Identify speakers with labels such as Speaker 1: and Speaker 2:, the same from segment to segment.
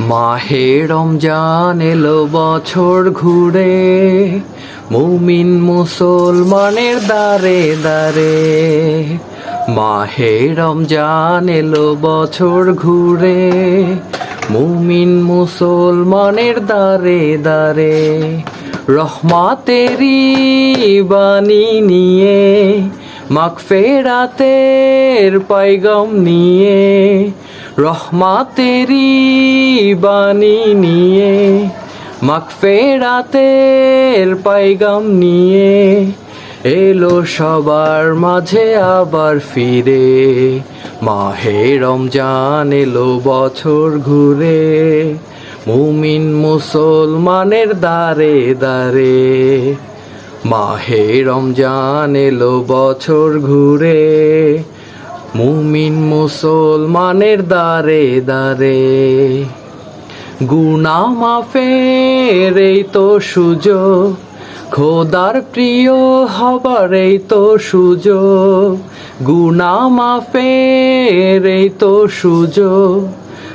Speaker 1: মাহে রমজান এলো বছর ঘুরে, মুমিন মুসলমানের দারে দারে মাহে রমজান এলো বছর ঘুরে, মুমিন মুসলমানের দারে দারে রহমাতেরি বাণী নিয়ে, মাগফেরাতের পাইগম নিয়ে রহমাতেরি বাণী নিয়ে, মাগফেরাতের পাইগাম নিয়ে, এলো সবার মাঝে আবার ফিরে। মাহে রমজান এলো বছর ঘুরে, মুমিন মুসলমানের দারে দারে মাহে রমজান এলো বছর ঘুরে মুমিন মুসলমানের দারে দারে গুনা মাফের এই তো সুযোগ, খোদার প্রিয় হবার এই তো সুযোগ, গুনা মাফের এই তো সুযোগ,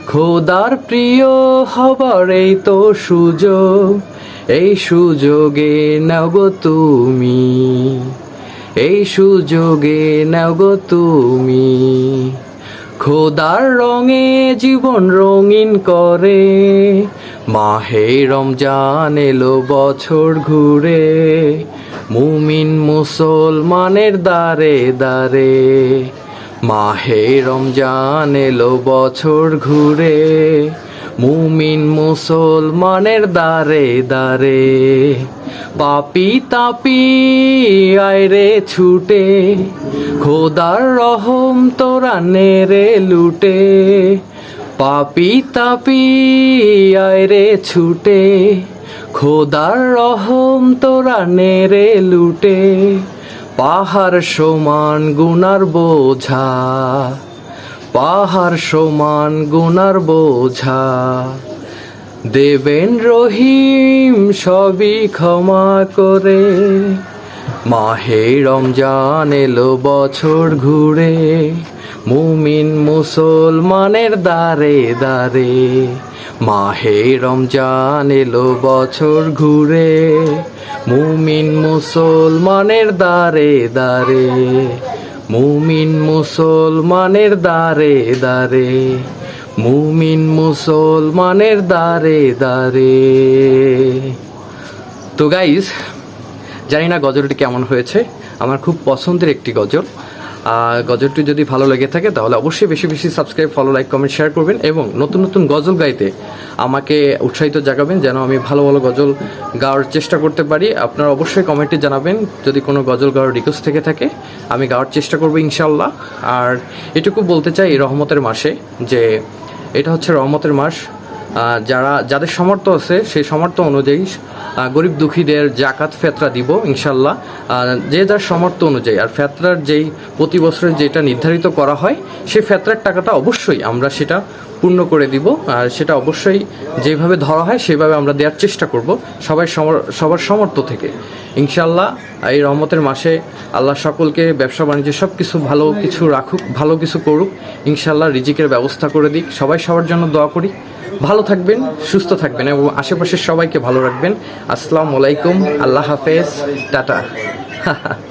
Speaker 1: খোদার প্রিয় হবার এই তো সুযোগ, এই সুযোগে নব তুমি। এই সুযোগে নাও গো তুমি। খোদার রঙে জীবন রঙিন করে, মাহে রমজান এলো বছর ঘুরে, মুমিন মুসলমানের দারে দারে মাহে রমজান এলো বছর ঘুরে, মুমিন মুসলমানের দারে দারে পাপি তাপি আয়রে ছুটে। খোদার রহম তোরা নেরে লুটে। পাপি তাপি আয়রে ছুটে। খোদার রহম তোরা নেরে লুটে। পাহাড় সমান গুনার বোঝা। পাহাড় সমান গুনার বোঝা। দেবেন রহিম সবই ক্ষমা করে, মাহে রমজান এলো বছর ঘুরে, মুমিন মুসলমানের দারে দারে মাহে রমজান এলো বছর ঘুরে, মুমিন মুসলমানের দারে দারে মুমিন মুসলমানের দারে দারে মুমিন মুসলমানের দ্বারে দ্বারে। তো গাইজ জানি না গজলটি কেমন হয়েছে। আমার খুব পছন্দের একটি গজল। গজলটি যদি ভালো লেগে থাকে, তাহলে অবশ্যই বেশি বেশি subscribe follow like comment share করবেন এবং নতুন নতুন গজল গাইতে আমাকে উৎসাহিত জাগাবেন যেন আমি ভালো ভালো গজল গাওয়ার চেষ্টা করতে পারি। আপনারা অবশ্যই কমেন্টে জানাবেন, যদি কোনো গজল গাওয়ার রিকোয়েস্ট থেকে থাকে, আমি গাওয়ার চেষ্টা করব ইনশাল্লাহ আর এটুকু বলতে চাই রহমতের মাসে যে, এটা হচ্ছে রহমতের মাস। যারা, যাদের সমর্থ আছে, সেই সমর্থ অনুযায়ী গরিব দুঃখীদের জাকাত ফেতরা দিব ইনশাল্লাহ যে যার সমর্থ অনুযায়ী, আর ফেতরার যেই প্রতি বছরে যেটা নির্ধারিত করা হয়, সেই ফেতরার টাকাটা অবশ্যই আমরা সেটা পূর্ণ করে দিব, আর সেটা অবশ্যই যেভাবে ধরা হয়, সেভাবে আমরা দেওয়ার চেষ্টা করব, সবাই সবার সামর্থ্য থেকে। ইনশাল্লাহ এই রহমতের মাসে আল্লাহ সকলকে, ব্যবসা বাণিজ্য সব কিছু ভালো কিছু রাখুক, ভালো কিছু করুক ইনশাল্লাহ রিজিকের ব্যবস্থা করে দিক। সবাই সবার জন্য দোয়া করি। ভালো থাকবেন সুস্থ থাকবেন এবং আশেপাশের সবাইকে ভালো রাখবেন। আসসালামু আলাইকুম আল্লাহ হাফেজ টাটা।